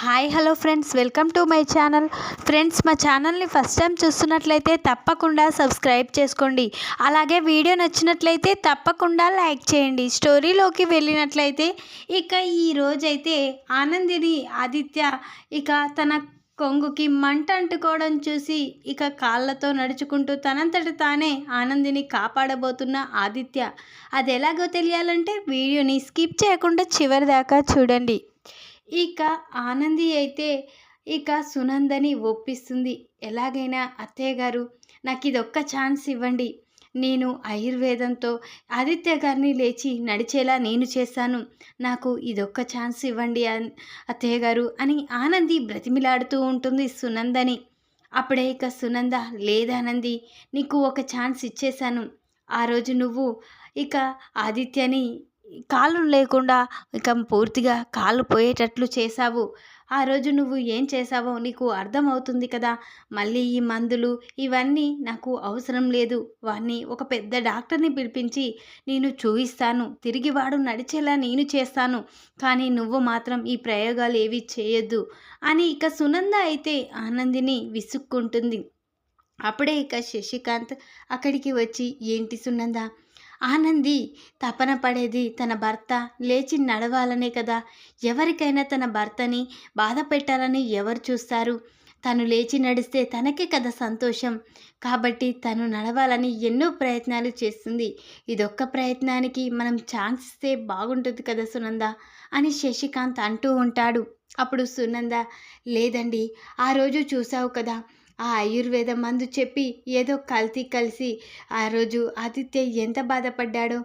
Hi hello friends. Welcome to my channel. Friends మా ఛానల్ని first time చూస్తున్నట్లయితే తప్పకుండా సబ్స్క్రైబ్ చేసుకోండి. అలాగే వీడియో నచ్చినట్లయితే తప్పకుండా లైక్ చేయండి. స్టోరీలోకి వెళ్ళినట్లయితే ఇక ఈ రోజైతే ఆనందిని ఆదిత్య ఇక తన కొంగుకి మంట అంటుకోవడం చూసి ఇక కాళ్ళతో నడుచుకుంటూ తనంతట తానే ఆనందిని కాపాడబోతున్న ఆదిత్య. అది ఎలాగో తెలియాలంటే వీడియోని స్కిప్ చేయకుండా చివరి దాకా చూడండి. ఇక ఆనంది అయితే ఇక సునందని ఒప్పిస్తుంది. ఎలాగైనా అత్తయ్య గారు నాకు ఇదొక్క ఛాన్స్ ఇవ్వండి. నేను ఆయుర్వేదంతో ఆదిత్య గారిని లేచి నడిచేలా నేను చేశాను. నాకు ఇదొక్క ఛాన్స్ ఇవ్వండి అన్- అత్తయ్య గారు అని ఆనంది బ్రతిమిలాడుతూ ఉంటుంది సునందని. అప్పుడే ఇక సునంద లేదానంది నీకు ఒక ఛాన్స్ ఇచ్చేశాను. ఆ రోజు నువ్వు ఇక ఆదిత్యని కాళ్ళు లేకుండా ఇక పూర్తిగా కాళ్ళు పోయేటట్లు చేశావు. ఆ రోజు నువ్వు ఏం చేశావో నీకు అర్థమవుతుంది కదా. మళ్ళీ ఈ మందులు ఇవన్నీ నాకు అవసరం లేదు. వాడిని ఒక పెద్ద డాక్టర్ని పిలిపించి నేను చూయిస్తాను. తిరిగి వాడు నడిచేలా నేను చేస్తాను. కానీ నువ్వు మాత్రం ఈ ప్రయోగాలు ఏవి చేయొద్దు అని ఇక సునంద అయితే ఆనందిని విసుక్కుంటుంది. అప్పుడే ఇక శశికాంత్ అక్కడికి వచ్చి ఏంటి సునంద? ఆనంది తపన పడేది తన భర్త లేచి నడవాలనే కదా. ఎవరికైనా తన భర్తని బాధ పెట్టాలని ఎవరు చూస్తారు? తను లేచి నడిస్తే తనకే కదా సంతోషం. కాబట్టి తను నడవాలని ఎన్నో ప్రయత్నాలు చేస్తుంది. ఇదొక్క ప్రయత్నానికి మనం ఛాన్స్ ఇస్తే బాగుంటుంది కదా సునంద? అని శశికాంత్ అంటూ ఉంటాడు. అప్పుడు సునంద లేదండి ఆ రోజు చూసావు కదా. ఆ ఆయుర్వేద మందు చెప్పి ఏదో కల్తీ కలిసి ఆ రోజు ఆదిత్య ఎంత బాధపడ్డాడో.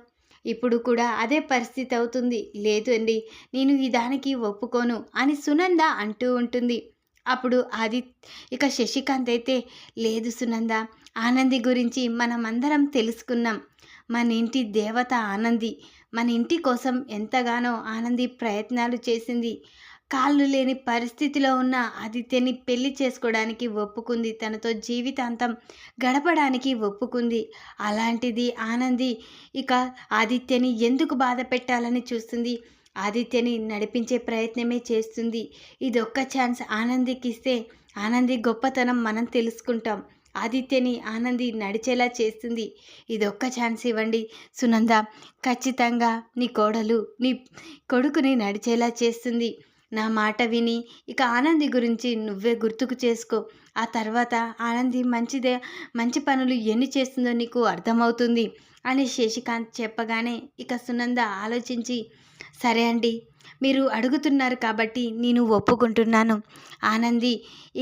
ఇప్పుడు కూడా అదే పరిస్థితి అవుతుంది. లేదు అండి నేను ఈ దానికి ఒప్పుకోను అని సునంద అంటూ ఉంటుంది. అప్పుడు ఆది ఇక శశికాంత్ అయితే లేదు సునంద ఆనంది గురించి మనమందరం తెలుసుకున్నాం. మన ఇంటి దేవత ఆనంది మన ఇంటి కోసం ఎంతగానో ఆనంది ప్రయత్నాలు చేసింది. కాళ్ళు లేని పరిస్థితిలో ఉన్న ఆదిత్యని పెళ్ళి చేసుకోవడానికి ఒప్పుకుంది. తనతో జీవితాంతం గడపడానికి ఒప్పుకుంది. అలాంటిది ఆనంది ఇక ఆదిత్యని ఎందుకు బాధ పెట్టాలని చూస్తుంది? ఆదిత్యని నడిపించే ప్రయత్నమే చేస్తుంది. ఇది ఒక్క ఛాన్స్ ఆనందికి ఇస్తే ఆనంది గొప్పతనం మనం తెలుసుకుంటాం. ఆదిత్యని ఆనంది నడిచేలా చేస్తుంది. ఇది ఒక్క ఛాన్స్ ఇవ్వండి. సునంద ఖచ్చితంగా నీ కోడలు నీ కొడుకుని నడిచేలా చేస్తుంది. నా మాట విని ఇక ఆనంది గురించి నువ్వే గుర్తుకు చేసుకో. ఆ తర్వాత ఆనంది మంచిదే మంచి పనులు ఎన్ని చేస్తుందో నీకు అర్థమవుతుంది అని శశికాంత్ చెప్పగానే ఇక సునంద ఆలోచించి సరే అండి మీరు అడుగుతున్నారు కాబట్టి నేను ఒప్పుకుంటున్నాను. ఆనంది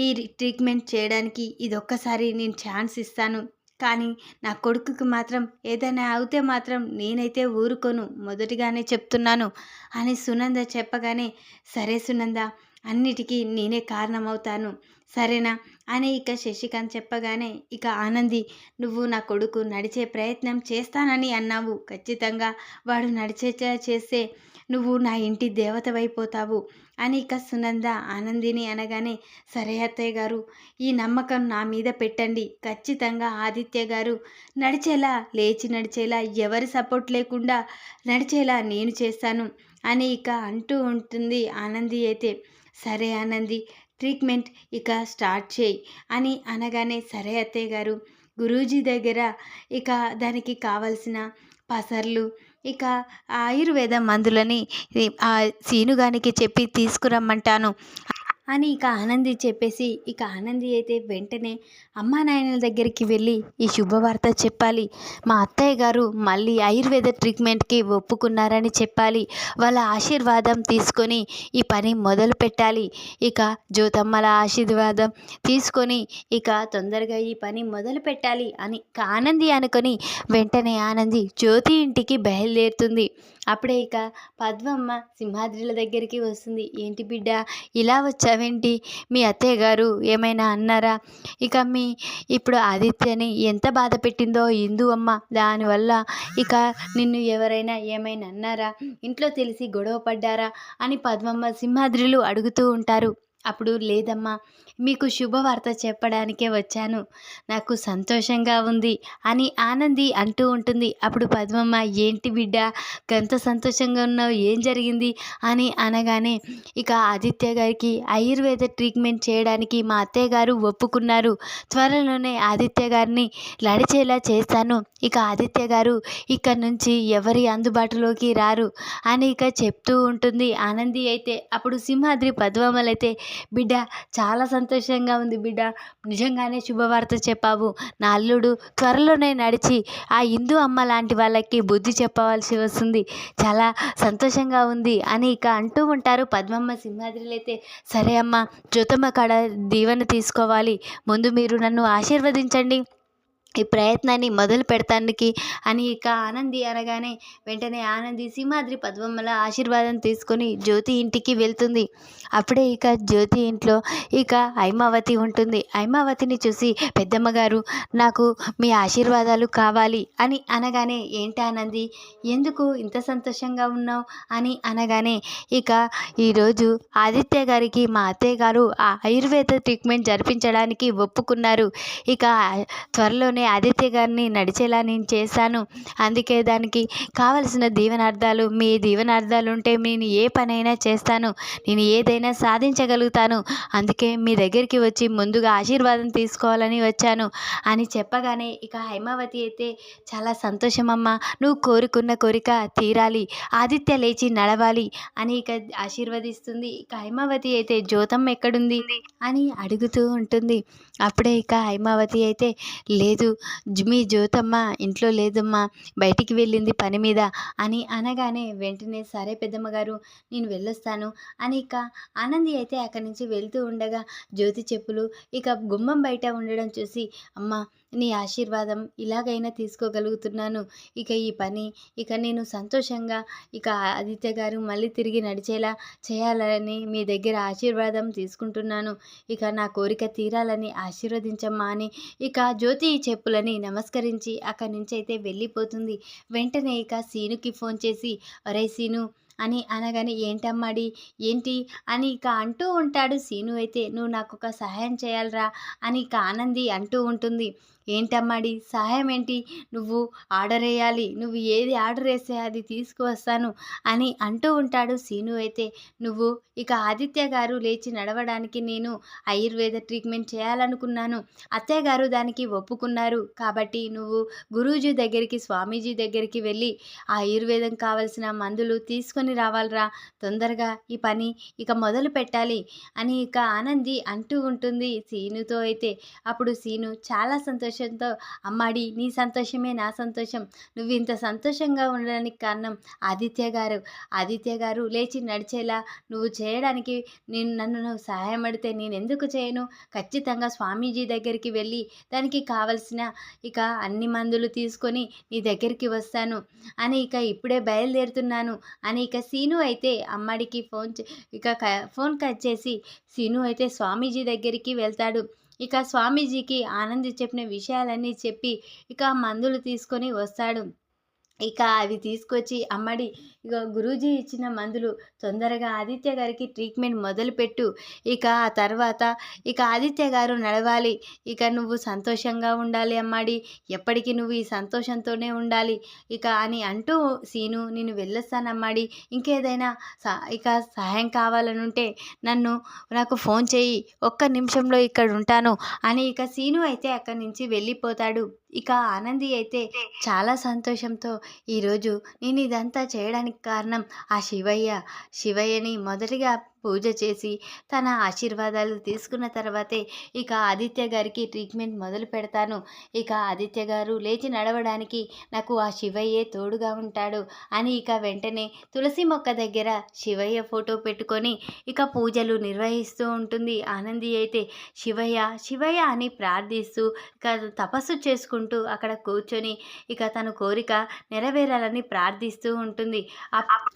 ఈ ట్రీట్మెంట్ చేయడానికి ఇదొక్కసారి నేను ఛాన్స్ ఇస్తాను. కానీ నా కొడుకుకి మాత్రం ఏదైనా అవుతే మాత్రం నేనైతే ఊరుకోను మొదటిగానే చెప్తున్నాను అని సునంద చెప్పగానే సరే సునంద అన్నిటికీ నేనే కారణమవుతాను. సరేనా? అని ఇక శశికాంత్ చెప్పగానే ఇక ఆనంది నువ్వు నా కొడుకు నడిచే ప్రయత్నం చేస్తానని అన్నావు. ఖచ్చితంగా వాడు నడిచేలా చేస్తే నువ్వు నా ఇంటి దేవతవైపోతావు. అని ఇక సునంద ఆనందిని అనగానే సరే అత్తయ్య గారు ఈ నమ్మకం నా మీద పెట్టండి. ఖచ్చితంగా ఆదిత్య గారు నడిచేలా లేచి నడిచేలా ఎవరి సపోర్ట్ లేకుండా నడిచేలా నేను చేస్తాను అని ఇక అంటూ ఉంటుంది ఆనంది అయితే. సరే ఆనంది ట్రీట్మెంట్ ఇక స్టార్ట్ చేయి అని అనగానే సరే అత్తయ్య గారు గురూజీ దగ్గర ఇక దానికి కావలసిన పసర్లు ఇక ఆయుర్వేద మందులని ఆ సీనుగానికి చెప్పి తీసుకురమ్మంటాను. అని ఇక ఆనంది చెప్పేసి ఇక ఆనంది అయితే వెంటనే అమ్మా నాయనల దగ్గరికి వెళ్ళి ఈ శుభవార్త చెప్పాలి. మా అత్తయ్య గారు మళ్ళీ ఆయుర్వేద ట్రీట్మెంట్కి ఒప్పుకున్నారని చెప్పాలి. వాళ్ళ ఆశీర్వాదం తీసుకొని ఈ పని మొదలు పెట్టాలి. ఇక జ్యోతమ్మల ఆశీర్వాదం తీసుకొని ఇక తొందరగా ఈ పని మొదలు పెట్టాలి అని ఇక ఆనంది అనుకొని వెంటనే ఆనంది జ్యోతి ఇంటికి బయలుదేరుతుంది. అప్పుడే ఇక పద్మమ్మ సింహాద్రిల దగ్గరికి వస్తుంది. ఏంటి బిడ్డ ఇలా వచ్చావేంటి మీ అత్తయ్య గారు ఏమైనా అన్నారా? ఇక మీ ఇప్పుడు ఆదిత్యని ఎంత బాధ పెట్టిందో ఇందు అమ్మ. దానివల్ల ఇక నిన్ను ఎవరైనా ఏమైనా అన్నారా? ఇంట్లో తెలిసి గొడవ పడ్డారా? అని పద్మమ్మ సింహాద్రిలు అడుగుతూ ఉంటారు. అప్పుడు లేదమ్మా మీకు శుభవార్త చెప్పడానికే వచ్చాను. నాకు సంతోషంగా ఉంది అని ఆనంది అంటూ ఉంటుంది. అప్పుడు పద్మమ్మ ఏంటి బిడ్డ ఎంత సంతోషంగా ఉన్నావు ఏం జరిగింది? అని అనగానే ఇక ఆదిత్య గారికి ఆయుర్వేద ట్రీట్మెంట్ చేయడానికి మా అత్తయ్య గారు ఒప్పుకున్నారు. త్వరలోనే ఆదిత్య గారిని నడిచేలా చేస్తాను. ఇక ఆదిత్య గారు ఇక్కడ నుంచి ఎవరి అందుబాటులోకి రారు? అని ఇక చెప్తూ ఉంటుంది ఆనంది అయితే. అప్పుడు సింహాద్రి పద్మమ్మలైతే బిడ్డ చాలా సంతోషంగా ఉంది బిడ్డ. నిజంగానే శుభవార్త చెప్పావు. నా అల్లుడు త్వరలోనే నడిచి ఆ హిందూ అమ్మ లాంటి వాళ్ళకి బుద్ధి చెప్పవలసి వస్తుంది. చాలా సంతోషంగా ఉంది అని ఇక అంటూ ఉంటారు. పద్మమ్మ సింహాద్రిలు అయితే సరే అమ్మ జ్యోతమ్మ కాడ దీవెన తీసుకోవాలి. ముందు మీరు నన్ను ఆశీర్వదించండి. ఈ ప్రయత్నాన్ని మొదలు పెడతానికి అని ఇక ఆనంది అనగానే వెంటనే ఆనంది సింహాద్రి పద్మమ్మల ఆశీర్వాదం తీసుకొని జ్యోతి ఇంటికి వెళ్తుంది. అప్పుడే ఇక జ్యోతి ఇంట్లో ఇక హైమావతి ఉంటుంది. హైమావతిని చూసి పెద్దమ్మ గారు నాకు మీ ఆశీర్వాదాలు కావాలి అని అనగానే ఏంటి ఆనంది ఎందుకు ఇంత సంతోషంగా ఉన్నావు? అని అనగానే ఇక ఈరోజు ఆదిత్య గారికి మా అత్తయ్య గారు ఆ ఆయుర్వేద ట్రీట్మెంట్ జరిపించడానికి ఒప్పుకున్నారు. ఇక త్వరలోనే ఆదిత్య గారిని నడిచేలా నేను చేశాను. అందుకే దానికి కావలసిన దీవెనార్థాలు మీ దీవెనార్థాలు ఉంటే నేను ఏ పనైనా చేస్తాను. నేను ఏదైనా సాధించగలుగుతాను. అందుకే మీ దగ్గరికి వచ్చి ముందుగా ఆశీర్వాదం తీసుకోవాలని వచ్చాను. అని చెప్పగానే ఇక హైమావతి అయితే చాలా సంతోషమమ్మా. నువ్వు కోరుకున్న కోరిక తీరాలి. ఆదిత్య లేచి నడవాలి అని ఇక ఆశీర్వదిస్తుంది. ఇక హైమావతి అయితే జ్యోతం ఎక్కడుంది? అని అడుగుతూ ఉంటుంది. అప్పుడే ఇక హైమావతి అయితే లేదు. మీ జ్యోతమ్మ ఇంట్లో లేదమ్మా బయటికి వెళ్ళింది పని మీద అని అనగానే వెంటనే సరే పెద్దమ్మ గారు నేను వెళ్ళొస్తాను అని ఇక ఆనంది అయితే అక్కడి నుంచి వెళ్తూ ఉండగా జ్యోతి చెప్పులు ఇక గుమ్మం బయట ఉండడం చూసి అమ్మ నీ ఆశీర్వాదం ఇలాగైనా తీసుకోగలుగుతున్నాను. ఇక ఈ పని ఇక నేను సంతోషంగా ఇక ఆదిత్య గారు మళ్ళీ తిరిగి నడిచేలా చేయాలని మీ దగ్గర ఆశీర్వాదం తీసుకుంటున్నాను. ఇక నా కోరిక తీరాలని ఆశీర్వదించమ్మా అని ఇక జ్యోతి చెప్పులని నమస్కరించి అక్కడి నుంచి అయితే వెళ్ళిపోతుంది. వెంటనే ఇక సీనుకి ఫోన్ చేసి ఒరే సీను అని అనగానే ఏంటమ్మాడి? ఏంటి? అని ఇక అంటూ ఉంటాడు. సీను అయితే నువ్వు నాకు ఒక సహాయం చేయాలరా అని ఇక ఆనంది అంటూ ఉంటుంది. ఏంటమ్మాడి? సహాయం ఏంటి? నువ్వు ఆర్డర్ వేయాలి. నువ్వు ఏది ఆర్డర్ వేస్తే అది తీసుకువస్తాను అని అంటూ ఉంటాడు. సీను అయితే నువ్వు ఇక ఆదిత్య గారు లేచి నడవడానికి నేను ఆయుర్వేద ట్రీట్మెంట్ చేయాలనుకున్నాను. అత్తయ్య గారు దానికి ఒప్పుకున్నారు. కాబట్టి నువ్వు గురూజీ దగ్గరికి స్వామీజీ దగ్గరికి వెళ్ళి ఆయుర్వేదం కావలసిన మందులు తీసుకొని రావాలిరా తొందరగా ఈ పని ఇక మొదలు పెట్టాలి అని ఇక ఆనంది అంటూ ఉంటుంది సీనుతో అయితే. అప్పుడు సీను చాలా సంతోషంతో అమ్మాడి నీ సంతోషమే నా సంతోషం. నువ్వు ఇంత సంతోషంగా ఉండడానికి కారణం ఆదిత్య గారు. ఆదిత్య గారు లేచి నడిచేలా నువ్వు చేయడానికి నేను నన్ను నువ్వు సహాయం అడితే నేను ఎందుకు చేయను? ఖచ్చితంగా స్వామీజీ దగ్గరికి వెళ్ళి దానికి కావలసిన ఇక అన్ని మందులు తీసుకొని నీ దగ్గరికి వస్తాను అని ఇక ఇప్పుడే బయలుదేరుతున్నాను అని ఇక సీను అయితే అమ్మడికి ఫోన్ ఇక ఫోన్ కట్ చేసి సీను అయితే స్వామీజీ దగ్గరికి వెళ్తాడు. ఇక స్వామీజీకి ఆనంద్ చెప్పిన విషయాలన్నీ చెప్పి ఇక మందులు తీసుకొని వస్తాడు. ఇక అవి తీసుకొచ్చి అమ్మడి ఇక గురూజీ ఇచ్చిన మందులు తొందరగా ఆదిత్య గారికి ట్రీట్మెంట్ మొదలుపెట్టు. ఇక ఆ తర్వాత ఇక ఆదిత్య గారు నడవాలి. ఇక నువ్వు సంతోషంగా ఉండాలి అమ్మాడి. ఎప్పటికీ నువ్వు ఈ సంతోషంతోనే ఉండాలి. ఇక అని అంటూ సీను నేను వెళ్ళొస్తానమ్మాడి ఇంకేదైనా ఇక సహాయం కావాలనుంటే నన్ను నాకు ఫోన్ చేయి ఒక్క నిమిషంలో ఇక్కడ ఉంటాను అని ఇక సీను అయితే అక్కడి నుంచి వెళ్ళిపోతాడు. ఇక ఆనంది అయితే చాలా సంతోషంతో ఈరోజు నేను ఇదంతా చేయడానికి కారణం. ఆ శివయ్య శివయ్యని మొదటిగా పూజ చేసి తన ఆశీర్వాదాలు తీసుకున్న తర్వాతే ఇక ఆదిత్య గారికి ట్రీట్మెంట్ మొదలు పెడతాను. ఇక ఆదిత్య గారు లేచి నడవడానికి నాకు ఆ శివయ్యే తోడుగా ఉంటాడు అని ఇక వెంటనే తులసి మొక్క దగ్గర శివయ్య ఫోటో పెట్టుకొని ఇక పూజలు నిర్వహిస్తూ ఉంటుంది. ఆనంది అయితే శివయ్య శివయ్య అని ప్రార్థిస్తూ ఇక తపస్సు చేసుకుంటూ అక్కడ కూర్చొని ఇక తన కోరిక నెరవేరాలని ప్రార్థిస్తూ ఉంటుంది.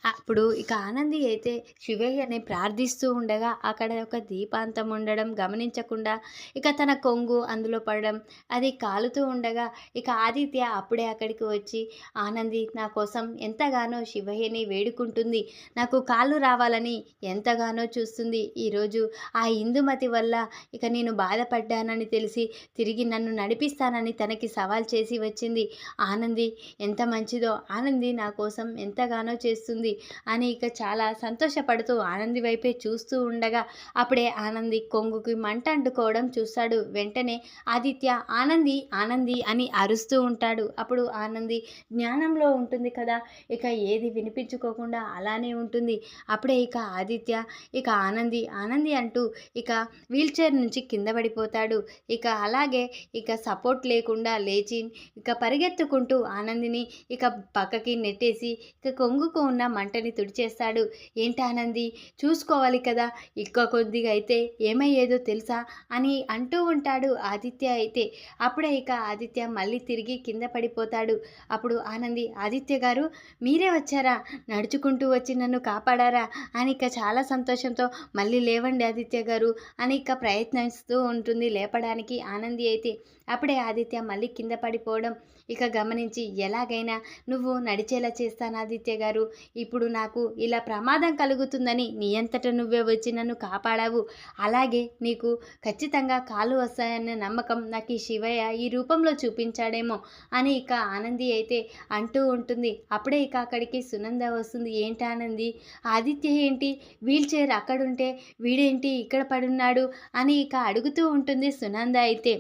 అప్పుడు ఇక ఆనంది అయితే శివయ్యని ప్రార్థి ప్రార్థిస్తూ ఉండగా అక్కడ ఒక దీపాంతం ఉండడం గమనించకుండా ఇక తన కొంగు అందులో పడడం అది కాలుతూ ఉండగా ఇక ఆదిత్య అప్పుడే అక్కడికి వచ్చి ఆనంది నా కోసం ఎంతగానో శివయ్యని వేడుకుంటుంది. నాకు కాళ్ళు రావాలని ఎంతగానో చూస్తుంది. ఈరోజు ఆ ఇందుమతి వల్ల ఇక నేను బాధపడ్డానని తెలిసి తిరిగి నన్ను నడిపిస్తానని తనకి సవాల్ చేసి వచ్చింది. ఆనంది ఎంత మంచిదో ఆనంది నా కోసం ఎంతగానో చేస్తుంది అని ఇక చాలా సంతోషపడుతూ ఆనంది వైపు చూస్తూ ఉండగా అప్పుడే ఆనంది కొంగుకి మంట అంటుకోవడం చూస్తాడు. వెంటనే ఆదిత్య ఆనంది ఆనంది అని అరుస్తూ ఉంటాడు. అప్పుడు ఆనంది జ్ఞానంలో ఉంటుంది కదా ఇక ఏది వినిపించుకోకుండా అలానే ఉంటుంది అప్పుడే ఇక ఆదిత్య ఇక ఆనంది ఆనంది అంటూ ఇక వీల్ చైర్ నుంచి కింద పడిపోతాడు. ఇక అలాగే ఇక సపోర్ట్ లేకుండా లేచి ఇక పరిగెత్తుకుంటూ ఆనందిని ఇక పక్కకి నెట్టేసి ఇక కొంగుకు ఉన్న మంటని తుడిచేస్తాడు. ఏంటి ఆనంది? చూసుకో చూసుకోవాలి కదా. ఎక్కువ కొద్దిగా అయితే ఏమయ్యేదో తెలుసా? అని అంటూ ఉంటాడు ఆదిత్య అయితే. అప్పుడే ఇక ఆదిత్య మళ్ళీ తిరిగి కింద పడిపోతాడు. అప్పుడు ఆనంది ఆదిత్య గారు మీరే వచ్చారా? నడుచుకుంటూ వచ్చి నన్ను కాపాడారా? అని ఇక చాలా సంతోషంతో మళ్ళీ లేవండి ఆదిత్య గారు అని ఇక ప్రయత్నిస్తూ ఉంటుంది లేపడానికి ఆనంది అయితే. అప్పుడే ఆదిత్య మళ్ళీ కింద పడిపోవడం ఇక గమనించి ఎలాగైనా నువ్వు నడిచేలా చేస్తాను ఆదిత్య గారు. ఇప్పుడు నాకు ఇలా ప్రమాదం కలుగుతుందని నీ అంతట నువ్వే వచ్చి నన్ను కాపాడావు. అలాగే నీకు ఖచ్చితంగా కాలు వస్తాయన్న నమ్మకం నాకు ఈ శివయ్య ఈ రూపంలో చూపించాడేమో అని ఇక ఆనంది అయితే అంటూ ఉంటుంది. అప్పుడే ఇక అక్కడికి సునంద వస్తుంది. ఏంటి ఆనంది? ఆదిత్య ఏంటి? వీల్ చైర్ అక్కడుంటే వీడేంటి ఇక్కడ పడున్నాడు? అని ఇక అడుగుతూ ఉంటుంది సునంద అయితే.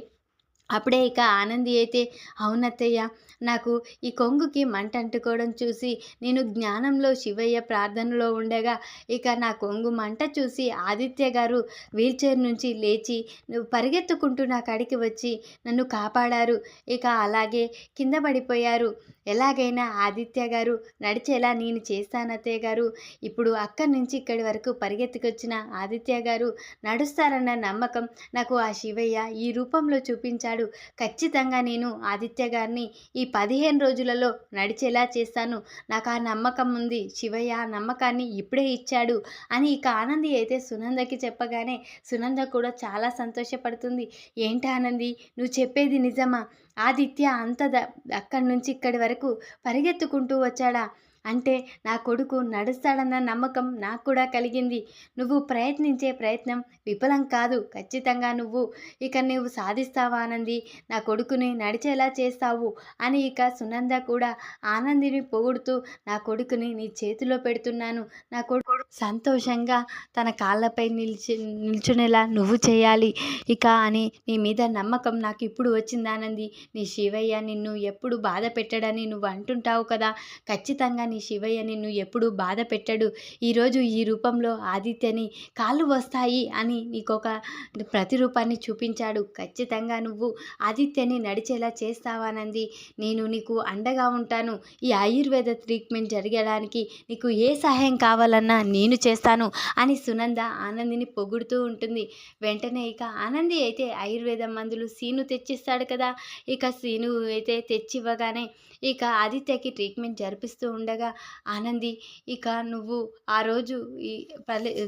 అప్పుడే ఇక ఆనంది అయితే అవునత్తయ్య నాకు ఈ కొంగుకి మంట అంటుకోవడం చూసి నేను జ్ఞానంలో శివయ్య ప్రార్థనలో ఉండగా ఇక నా కొంగు మంట చూసి ఆదిత్య గారు వీల్చైర్ నుంచి లేచి నువ్వు పరిగెత్తుకుంటూ నా కాడికి వచ్చి నన్ను కాపాడారు. ఇక అలాగే కింద పడిపోయారు. ఎలాగైనా ఆదిత్య గారు నడిచేలా నేను చేస్తానత్తయ్య గారు. ఇప్పుడు అక్కడి నుంచి ఇక్కడి వరకు పరిగెత్తుకొచ్చిన ఆదిత్య గారు నడుస్తారన్న నమ్మకం నాకు ఆ శివయ్య ఈ రూపంలో చూపించాడు. ఖచ్చితంగా నేను ఆదిత్య గారిని ఈ పదిహేను రోజులలో నడిచేలా చేస్తాను. నాకు ఆ నమ్మకం ఉంది. శివయ్య ఆ నమ్మకాన్ని ఇప్పుడే ఇచ్చాడు అని ఇక ఆనంది అయితే సునందకి చెప్పగానే సునంద కూడా చాలా సంతోషపడుతుంది. ఏంటి ఆనంది? నువ్వు చెప్పేది నిజమా? ఆదిత్య అంత ద అక్కడి నుంచి ఇక్కడి వరకు పరిగెత్తుకుంటూ వచ్చాడా? అంటే నా కొడుకు నడుస్తాడన్న నమ్మకం నాకు కూడా కలిగింది. నువ్వు ప్రయత్నించే ప్రయత్నం విఫలం కాదు. ఖచ్చితంగా నువ్వు ఇక నువ్వు సాధిస్తావా ఆనంది నా కొడుకుని నడిచేలా చేస్తావు అని ఇక సునంద కూడా ఆనందిని పొగుడుతూ నా కొడుకుని నీ చేతిలో పెడుతున్నాను. నా కొడుకు సంతోషంగా తన కాళ్ళపై నిలిచి నిల్చునేలా నువ్వు చేయాలి ఇక అని నీ మీద నమ్మకం నాకు ఇప్పుడు వచ్చింది ఆనంది నీ శివయ్య నిన్ను ఎప్పుడు బాధ పెట్టడని నువ్వు అంటుంటావు కదా? ఖచ్చితంగా నీ శివయ్య నిన్ను ఎప్పుడు బాధ పెట్టడు. ఈరోజు ఈ రూపంలో ఆదిత్యని కాళ్ళు వస్తాయి అని నీకొక ప్రతిరూపాన్ని చూపించాడు. ఖచ్చితంగా నువ్వు ఆదిత్యని నడిచేలా చేస్తావానంది నేను నీకు అండగా ఉంటాను. ఈ ఆయుర్వేద ట్రీట్మెంట్ జరగడానికి నీకు ఏ సహాయం కావాలన్నా నేను చేస్తాను అని సునంద ఆనందిని పొగుడుతూ ఉంటుంది. వెంటనే ఇక ఆనంది అయితే ఆయుర్వేద మందులు సీను తెచ్చిస్తాడు కదా. ఇక సీను అయితే తెచ్చివ్వగానే ఇక ఆదిత్యకి ట్రీట్మెంట్ జరిపిస్తూ ఉండగా ఆనంది ఇక నువ్వు ఆ రోజు ఈ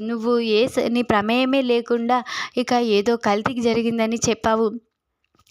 నువ్వు ఏ నీ ప్రమేయమే లేకుండా ఇక ఏదో కల్తీకి జరిగిందని చెప్పావు.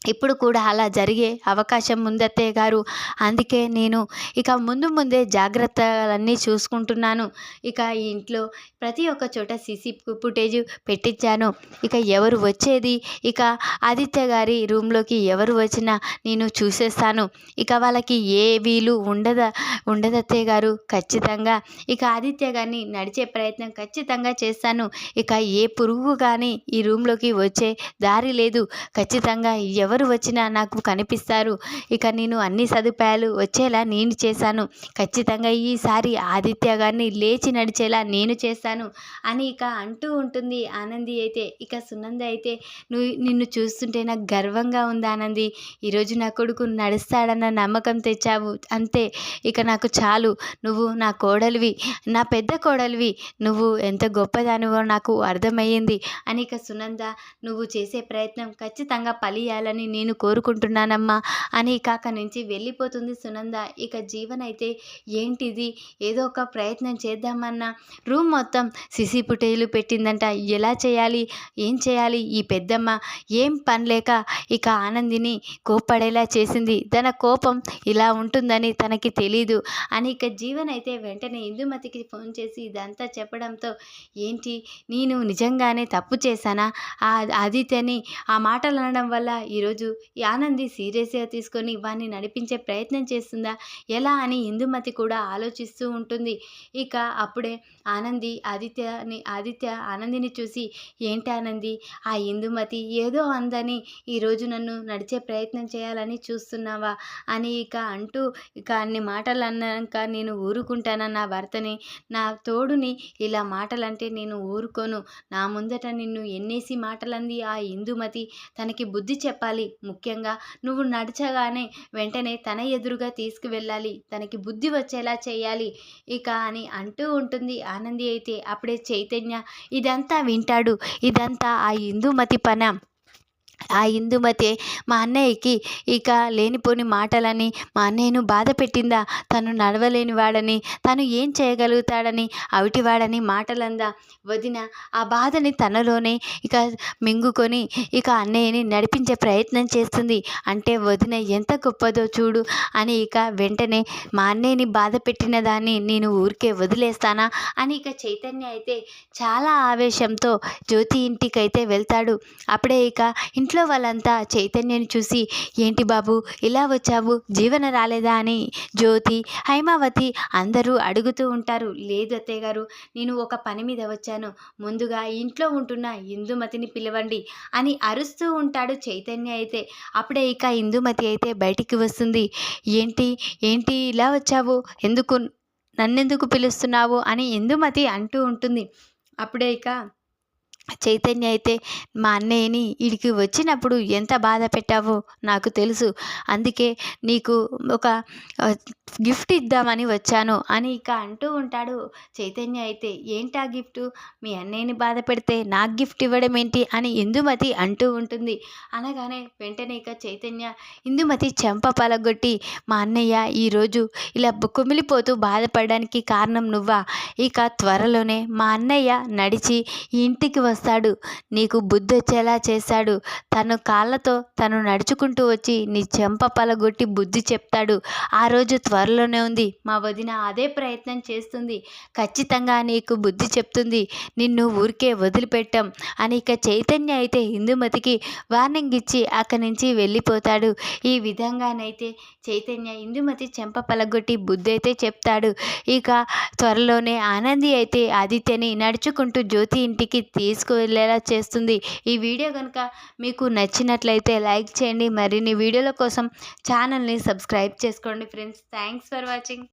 ఇప్పుడు కూడా అలా జరిగే అవకాశం ఉందత్తయ్య గారు అందుకే నేను ఇక ముందు ముందే జాగ్రత్తలన్నీ చూసుకుంటున్నాను. ఇక ఈ ఇంట్లో ప్రతి ఒక్క చోట సీసీ ఫుటేజ్ పెట్టించాను. ఇక ఎవరు వచ్చేది? ఇక ఆదిత్య గారి రూమ్లోకి ఎవరు వచ్చినా నేను చూసేస్తాను. ఇక వాళ్ళకి ఏ వీలు ఉండద ఉండదత్తయ్య గారు ఖచ్చితంగా. ఇక ఆదిత్య గారిని నడిచే ప్రయత్నం ఖచ్చితంగా చేస్తాను. ఇక ఏ పురుగు కానీ ఈ రూమ్లోకి వచ్చే దారి లేదు. ఖచ్చితంగా ఎవరు వచ్చినా నాకు కనిపిస్తారు. ఇక నేను అన్ని సదుపాయాలు వచ్చేలా నేను చేశాను. ఖచ్చితంగా ఈసారి ఆదిత్య గారిని లేచి నడిచేలా నేను చేస్తాను అని ఇక అంటూ ఉంటుంది ఆనంది అయితే. ఇక సునంద అయితే నువ్వు నిన్ను చూస్తుంటే నాకు గర్వంగా ఉంది ఆనంది. ఈరోజు నా కొడుకు నడుస్తాడన్న నమ్మకం తెచ్చావు అంతే. ఇక నాకు చాలు. నువ్వు నా కోడలివి నా పెద్ద కోడలివి. నువ్వు ఎంత గొప్పదానివో నాకు అర్థమయ్యింది అని ఇక సునంద నువ్వు చేసే ప్రయత్నం ఖచ్చితంగా పలియాలని ఉండాలని నేను కోరుకుంటున్నానమ్మా అని ఇక అక్కడి నుంచి వెళ్ళిపోతుంది సునంద. ఇక జీవన్ అయితే ఏంటిది? ఏదో ఒక ప్రయత్నం చేద్దామన్నా. రూమ్ మొత్తం సిసి పుటేలు పెట్టిందంట. ఎలా చేయాలి? ఏం చేయాలి? ఈ పెద్దమ్మ ఏం పనిలేక ఇక ఆనందిని కోప్పడేలా చేసింది. తన కోపం ఇలా ఉంటుందని తనకి తెలీదు. అని ఇక జీవన్ అయితే వెంటనే ఇందుమతికి ఫోన్ చేసి ఇదంతా చెప్పడంతో ఏంటి? నేను నిజంగానే తప్పు చేశానా? ఆ ఆదిత్యని ఆ మాటలు అనడం వల్ల ఈరోజు ఈ ఆనంది సీరియస్గా తీసుకొని వాడిని నడిపించే ప్రయత్నం చేస్తుందా? ఎలా అని ఇందుమతి కూడా ఆలోచిస్తూ ఉంటుంది. ఇక అప్పుడే ఆనంది ఆదిత్యని ఆదిత్య ఆనందిని చూసి ఏంటి ఆనంది? ఆ ఇందుమతి ఏదో అందని ఈరోజు నన్ను నడిచే ప్రయత్నం చేయాలని చూస్తున్నావా? అని ఇక అంటూ ఇక అన్ని మాటలు అన్నాక నేను ఊరుకుంటానా నా భర్తని? నా తోడుని ఇలా మాటలంటే నేను ఊరుకోను. నా ముందట నిన్ను ఎన్నేసి మాటలంది ఆ ఇందుమతి. తనకి బుద్ధి చెప్పాలి. ముఖ్యంగా నువ్వు నడిచగానే వెంటనే తన ఎదురుగా తీసుకువెళ్ళాలి. తనకి బుద్ధి వచ్చేలా చేయాలి. ఇక అని అంటూ ఉంటుంది ఆనంది అయితే. అప్పుడే చైతన్య ఇదంతా వింటాడు. ఇదంతా ఆ ఇందుమతి పన? ఆ ఇందుమతి మా అన్నయ్యకి ఇక లేనిపోని మాటలని మా అన్నయ్యను బాధ పెట్టిందా? తను నడవలేని వాడని తను ఏం చేయగలుగుతాడని అవిటివాడని మాటలందా వదిన ఆ బాధని తనలోనే ఇక మింగుకొని ఇక అన్నయ్యని నడిపించే ప్రయత్నం చేస్తుంది. అంటే వదిన ఎంత గొప్పదో చూడు అని ఇక వెంటనే మా అన్నయ్యని బాధ పెట్టిన దాన్ని నేను ఊరికే వదిలేస్తానా? అని ఇక చైతన్య అయితే చాలా ఆవేశంతో జ్యోతి ఇంటికైతే వెళ్తాడు. అప్పుడే ఇక ఇంట్లో వాళ్ళంతా చైతన్యని చూసి ఏంటి బాబు ఇలా వచ్చావు? జీవన రాలేదా? అని జ్యోతి హైమావతి అందరూ అడుగుతూ ఉంటారు. లేదు అత్తయ్య గారు నేను ఒక పని మీద వచ్చాను. ముందుగా ఇంట్లో ఉంటున్న ఇందుమతిని పిలవండి అని అరుస్తూ ఉంటాడు చైతన్య అయితే. అప్పుడే ఇక ఇందుమతి అయితే బయటికి వస్తుంది. ఏంటి ఏంటి ఇలా వచ్చావు? ఎందుకు నన్నెందుకు పిలుస్తున్నావు? అని ఇందుమతి అంటూ ఉంటుంది. అప్పుడే ఇక చైతన్య అయితే మా అన్నయ్యని ఇడికి వచ్చినప్పుడు ఎంత బాధ పెట్టావో నాకు తెలుసు. అందుకే నీకు ఒక గిఫ్ట్ ఇద్దామని వచ్చాను అని ఇక అంటూ ఉంటాడు. చైతన్య అయితే ఏంటి ఆ గిఫ్ట్? మీ అన్నయ్యని బాధ పెడితే నాకు గిఫ్ట్ ఇవ్వడం ఏంటి? అని ఇందుమతి అంటూ ఉంటుంది. అనగానే వెంటనే ఇక చైతన్య ఇందుమతి చెంప పలగొట్టి మా అన్నయ్య ఈరోజు ఇలా కుమిలిపోతూ బాధపడడానికి కారణం నువ్వా? ఇక త్వరలోనే మా అన్నయ్య నడిచి ఇంటికి వస్తాడు. నీకు బుద్ధి వచ్చేలా చేశాడు తను కాళ్ళతో తను నడుచుకుంటూ వచ్చి నీ చెంప పలగొట్టి బుద్ధి చెప్తాడు. ఆ రోజు త్వరలోనే ఉంది. మా వదిన అదే ప్రయత్నం చేస్తుంది. ఖచ్చితంగా నీకు బుద్ధి చెప్తుంది. నిన్ను ఊరికే వదిలిపెట్టాం అని ఇక చైతన్య అయితే ఇందుమతికి వార్నింగ్ ఇచ్చి అక్కడి నుంచి వెళ్ళిపోతాడు. ఈ విధంగానైతే చైతన్య ఇందుమతి చెంప పలగొట్టి బుద్ధి అయితే చెప్తాడు. ఇక త్వరలోనే ఆనంది అయితే ఆదిత్యని నడుచుకుంటూ జ్యోతి ఇంటికి తీసుకువెళ్ళేలా చేస్తుంది. ఈ వీడియో కనుక మీకు నచ్చినట్లయితే లైక్ చేయండి. మరిన్ని వీడియోల కోసం ఛానల్ని సబ్స్క్రైబ్ చేసుకోండి. Friends thanks for watching.